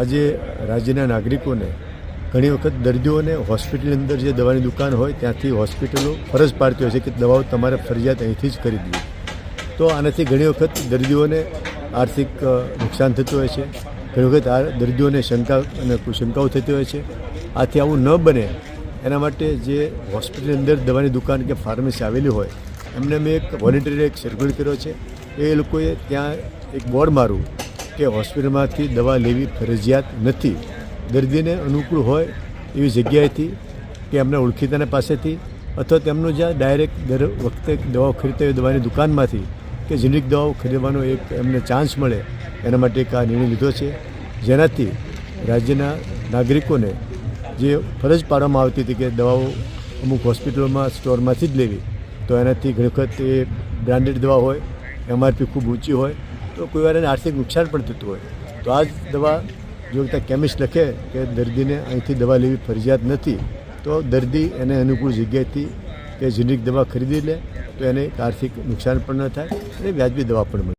આજે રાજ્યના નાગરિકોને ઘણી વખત દર્દીઓને હોસ્પિટલની અંદર જે દવાની દુકાન હોય, ત્યાંથી હોસ્પિટલો ફરજ પાડતી હોય છે કે દવાઓ તમારે ફરજિયાત અહીંથી જ ખરીદવી તો આનાથી ઘણી વખત દર્દીઓને આર્થિક નુકસાન થતું હોય છે. ઘણી વખત આ દર્દીઓને શંકા અને શંકાઓ થતી હોય છે. આથી આવું ન બને એના માટે જે હોસ્પિટલની અંદર દવાની દુકાન કે ફાર્મસી આવેલી હોય, એમને મેં એક વોલેન્ટરી એક સર્ક્યુલર કર્યો છે. એ લોકોએ ત્યાં એક બોર્ડ મારું કે હોસ્પિટલમાંથી દવા લેવી ફરજિયાત નથી. દર્દીને અનુકૂળ હોય એવી જગ્યાએથી કે એમના ઓળખીતાના પાસેથી અથવા તેમનું જ્યાં ડાયરેક્ટ દર વખતે દવાઓ ખરીદતા હોય દવાની દુકાનમાંથી કે જેનિક દવાઓ ખરીદવાનો એક એમને ચાન્સ મળે, એના માટે એક આ નિર્ણય લીધો છે. જેનાથી રાજ્યના નાગરિકોને જે ફરજ પાડવામાં આવતી હતી કે દવાઓ અમુક હોસ્પિટલોમાં, સ્ટોરમાંથી જ લેવી, તો એનાથી ઘણી વખત એ બ્રાન્ડેડ દવા હોય એમઆરપી ખૂબ ઊંચી હોય તો કોઈ વાર એને આર્થિક નુકસાન પણ થતું હોય. તો આ જ દવા, જો ત્યાં કેમિસ્ટ લખે કે દર્દીને અહીંથી દવા લેવી ફરજિયાત નથી, તો દર્દી એને અનુકૂળ જગ્યાએથી કે જેનિક દવા ખરીદી લે, તો એને આર્થિક નુકસાન પણ ન થાય અને વ્યાજબી દવા પણ મળે.